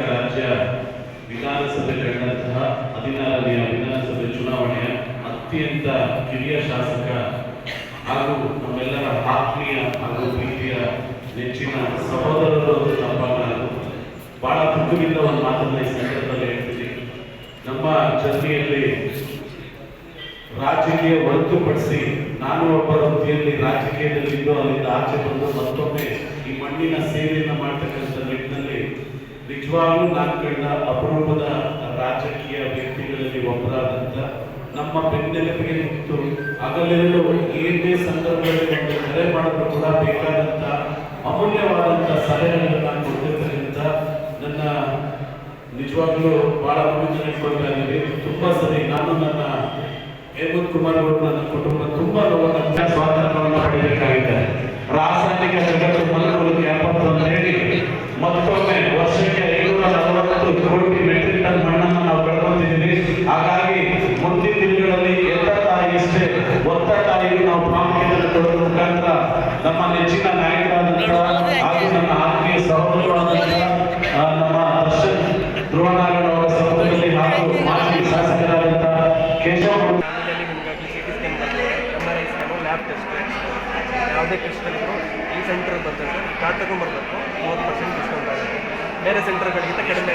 ರಾಜ್ಯ ವಿಧಾನಸಭೆ ಕಂಡಂತಹ ಹದಿನಾರನೆಯ ವಿಧಾನಸಭೆ ಚುನಾವಣೆಯ ಅತ್ಯಂತ ಕಿರಿಯ ಶಾಸಕ ಹಾಗೂ ನಮ್ಮೆಲ್ಲರ ಆತ್ಮೀಯ ಹಾಗೂ ಪ್ರೀತಿಯ ನೆಚ್ಚಿನ ಸಹೋದರರು ಅಂತ ತಪ್ಪಾಗಲಾರದು ಬಹಳ ದುಃಖದಿಂದ ಒಂದು ಮಾತನ್ನ ಈ ಸಂದರ್ಭದಲ್ಲಿ ಹೇಳ್ತೀನಿ. ನಮ್ಮ ಜರ್ನಿಯಲ್ಲಿ ರಾಜಕೀಯ ಹೊರತುಪಡಿಸಿ ನಾನು ಒಬ್ಬ ವೃತ್ತಿಯಲ್ಲಿ ರಾಜಕೀಯದಲ್ಲಿದ್ದು ಅಲ್ಲಿಂದ ಆಚೆ ಬಂದು ಮತ್ತೊಮ್ಮೆ ಮಣ್ಣಿನ ಸೇವೆಯನ್ನು ಮಾಡ್ತಕ್ಕಂಥ ನಿಟ್ಟಿನಲ್ಲಿ ನಿಜವಾಗ್ಲೂ ನಾನು ಕಂಡ ಅಪರೂಪದ ರಾಜಕೀಯ ವ್ಯಕ್ತಿಗಳಲ್ಲಿ ಒಬ್ಬರಾದಂಥ ನಮ್ಮ ಬೆನ್ನೆಲುಬಿಗೆ ನಿಂತು ಹಗಲೆರಳು ಏನೇ ಸಂದರ್ಭದಲ್ಲಿ ಒಂದು ಕರೆ ಮಾಡಲು ಕೂಡ ಬೇಕಾದಂಥ ಅಮೂಲ್ಯವಾದಂಥ ಸಲಹೆಗಳನ್ನು ಕೊಟ್ಟಿರ್ತಕ್ಕಂಥ ನನ್ನ ನಿಜವಾಗ್ಲೂ ಬಹಳ ಇಟ್ಕೊಳ್ತಾ ಇದ್ದೀವಿ ತುಂಬಾ ಸರಿ ನಾನು ನನ್ನ ಹೇಮಂತ್ ಕುಮಾರ್ ಅವರು ನನ್ನ ಕುಟುಂಬ ನೆಚ್ಚಿನ ನಾಯಕರಾದಂತಹ ಹಾಗೂ ನನ್ನ ಆತ್ಮೀಯ ಸಹೋದರರಾದಂತಹ ಆ, ನಮ್ಮ ದರ್ಶನ್ ಧ್ರುವನಾರಾಯಣ ಅವರ ಸಹೋದರರಲ್ಲಿ ಹಾಗೂ ಮಾಜಿ ಶಾಸಕರಾದಂತಹ ಕೇಶವ ಯಾವುದೇ ಇದ್ರು ಈ ಸೆಂಟ್ರಿಗೆ ಬರ್ತದೆ ಸರ್. ಕಾರ್ಡ್ ತಗೊಂಡ್ಬರ್ಬೇಕು ಮೂವತ್ತು ಪರ್ಸೆಂಟ್ ಡಿಸ್ಕೌಂಟ್ ಆಗುತ್ತೆ. ಬೇರೆ ಸೆಂಟರ್ಗಳಿಗಿಂತ ಕಡಿಮೆ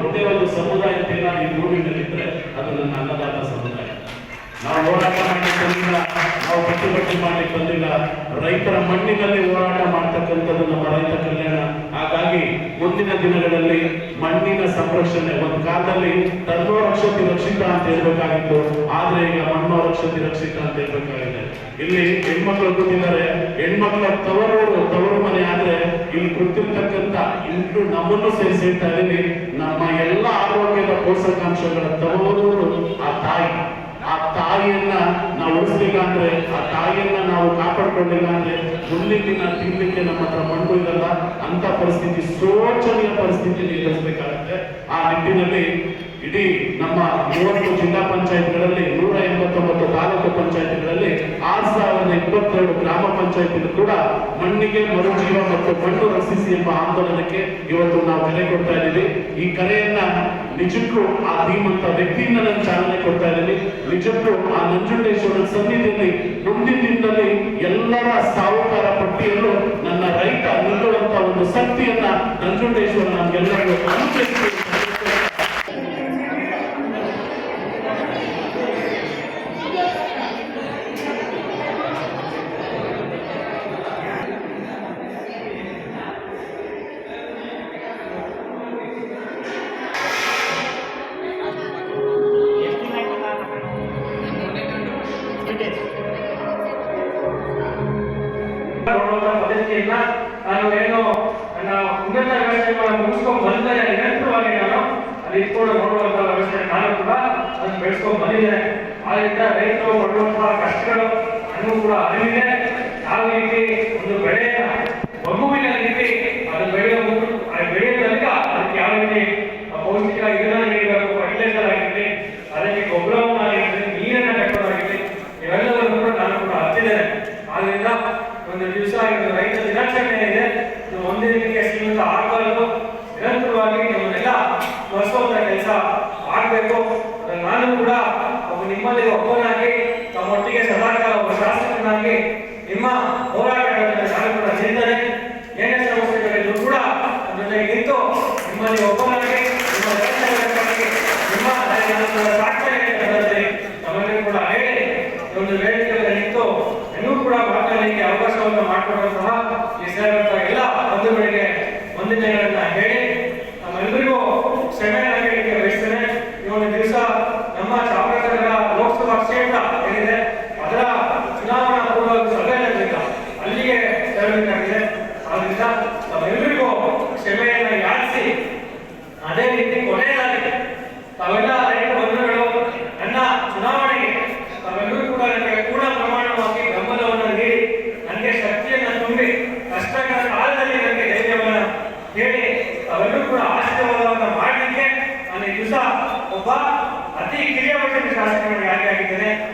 ಒಂದೇ ಒಂದು ಸಮುದಾಯದಿಂದ ಈ ಊರಿನಲ್ಲಿದ್ದರೆ ಅದು ನನ್ನ ಅನ್ನದಾತ ಸಮುದಾಯ. ನಾವು ಹೋರಾಟ ಮಾಡಲಿಕ್ಕೆ ಬಂದಿಲ್ಲ, ನಾವು ಪ್ರತಿಭಟನೆ ಮಾಡಲಿಕ್ಕೆ ಬಂದಿಲ್ಲ. ರೈತರ ಮಣ್ಣಿನಲ್ಲಿ ಹೋರಾಟ ಮಾಡ್ತಕ್ಕಂಥದ್ದು ನಮ್ಮ ರೈತ ಕಲ್ಯಾಣ. ಹಾಗಾಗಿ ಮುಂದಿನ ದಿನಗಳಲ್ಲಿ ಮಣ್ಣಿನ ಸಂರಕ್ಷಣೆ, ಒಂದು ಕಾಲದಲ್ಲಿ ತನ್ನೋ ರಕ್ಷತಿ ರಕ್ಷಿತ ಅಂತ ಹೇಳ್ಬೇಕಾಗಿತ್ತು. ಆದ್ರೆ ಈಗ ಮಣ್ಣೋ ರಕ್ಷತಿ ರಕ್ಷಿತ ಅಂತ ಹೇಳ್ಬೇಕಾಗಿದೆ. ಇಲ್ಲಿ ಹೆಣ್ಮಕ್ಳು ಕೂತಿದ್ದಾರೆ ಹೆಣ್ಮಕ್ಳ ತವರು ತವರು ಮನೆ ಆದ್ರೆ ಇಲ್ಲಿ ಕೂತಿರ್ತಕ್ಕಂತ ಇಂಟು ನಮ್ಮನ್ನು ಸೇರಿಸಿ ಹೇಳ್ತಾ ಇದೀನಿ ನಮ್ಮ ಎಲ್ಲ ಆರೋಗ್ಯದ ಪೋಷಕಾಂಶಗಳ ತವರು ಆ ತಾಯಿ. ಆ ತಾಯಿಯನ್ನ ನಾವು ಉಳಿಸ್ಲಿಲ್ಲ ಅಂದ್ರೆ ಆ ತಾಯಿಯನ್ನ ನಾವು ಕಾಪಾಡ್ಕೊಂಡಿಲ್ಲ ಅಂದ್ರೆ ಮುಂದಿನ ತಿನ್ಲಿಕ್ಕೆ ನಮ್ಮ ಹತ್ರ ಮಣ್ಣು ಇರಲ್ಲ ಅಂತ ಪರಿಸ್ಥಿತಿ, ಶೋಚನೀಯ ಪರಿಸ್ಥಿತಿ ಎದುರಿಸಬೇಕಾಗುತ್ತೆ. ಆ ನಿಟ್ಟಿನಲ್ಲಿ ಇಡೀ ನಮ್ಮ ಮೂವತ್ತು ಜಿಲ್ಲಾ ಪಂಚಾಯತ್ಗಳಲ್ಲಿ ನೂರ ಎಂಬತ್ತೊಂಬತ್ತು ತಾಲೂಕು ಪಂಚಾಯತ್ಗಳಲ್ಲಿ ಆರ್ ಸಾವಿರದ ಇಪ್ಪತ್ತೆರಡು ಗ್ರಾಮ ಪಂಚಾಯತ್ ಕೂಡ ಮಣ್ಣಿಗೆ ಮರುಜೀವ ಮತ್ತು ಮಣ್ಣು ರಕ್ಷಿಸಿ ಎಂಬ ಆಂದೋಲನಕ್ಕೆ ಇವತ್ತು ನಾವು ಕರೆ ಕೊಡ್ತಾ ಇದ್ದೀವಿ. ಈ ಕರೆಯನ್ನ ನಿಜಕ್ಕೂ ಆ ಧೀಮಂತ ವ್ಯಕ್ತಿಯಿಂದ ನಾನು ಚಾಲನೆ ಕೊಡ್ತಾ ಇದ್ದೀನಿ. ನಿಜಕ್ಕೂ ಆ ನಂಜುಂಡೇಶ್ವರ ಸನ್ನಿಧಿಯಲ್ಲಿ ಮುಂದಿನ ದಿನದಲ್ಲಿ ಎಲ್ಲರ ಸಾಹುಕಾರ ಪಟ್ಟಿಯಲ್ಲೂ ನನ್ನ ರೈತ ನಿಲ್ಲುವಂತ ಒಂದು ಶಕ್ತಿಯನ್ನ ನಂಜುಂಡೇಶ್ವರ ನಮ್ಗೆಲ್ಲರಿಗೂ ಅಲ್ಲಿ ನೋಡುವಂತಹ ನೋಡುವಂತ ವ್ಯವಸ್ಥೆ ನಾನು ಕೂಡ ಅದನ್ನು ಬೆಳೆಸ್ಕೊಂಡು ಬಂದಿದ್ದೇನೆ ಆದ್ರಿಂದ ರೈತರು ಪಡುವಂತಹ ಕಷ್ಟಗಳು ನನಗೂ ಕೂಡ ಅರಿವಿದೆ. ಯಾವ ರೀತಿ ಒಂದು ಬೆಳೆಯ ಮಗುವಿನ ರೀತಿ ಅದು ಬೆಳೆಯ ಬೆಳೆಯೋದಕ್ಕ ಅದಕ್ಕೆ ಯಾವ ರೀತಿ ನಾನು ಕೂಡ ನಿಮ್ಮಲ್ಲಿ ಒಬ್ಬನಾಗಿ ತಮ್ಮೊಟ್ಟಿಗೆ ಸದಾಕಾಲ ಒಬ್ಬ ಶಾಸಕನಾಗಿ ನಿಮ್ಮ ಹೋರಾಟಗಳ ಶಾಸಕರ ಚಿಂತನೆ ಏನೇ ಸಮಸ್ಯೆಗಳಿದ್ರು ಕೂಡ ಜೊತೆಗೆ ನಿಂತು ನಿಮ್ಮಲ್ಲಿ ಒಬ್ಬನಾಗಿ, ನಿಮ್ಮ ಕೂಡ ಹೇಳಿ ಒಂದು ವೇದಿಕೆಯಲ್ಲಿ ನಿಂತು ಇನ್ನೂ ಕೂಡ ಮಾತನಾಡಲಿಕ್ಕೆ ಅವಕಾಶವನ್ನು ಮಾಡಿ ಮಾಡಲಿಕ್ಕೆ ನಾನು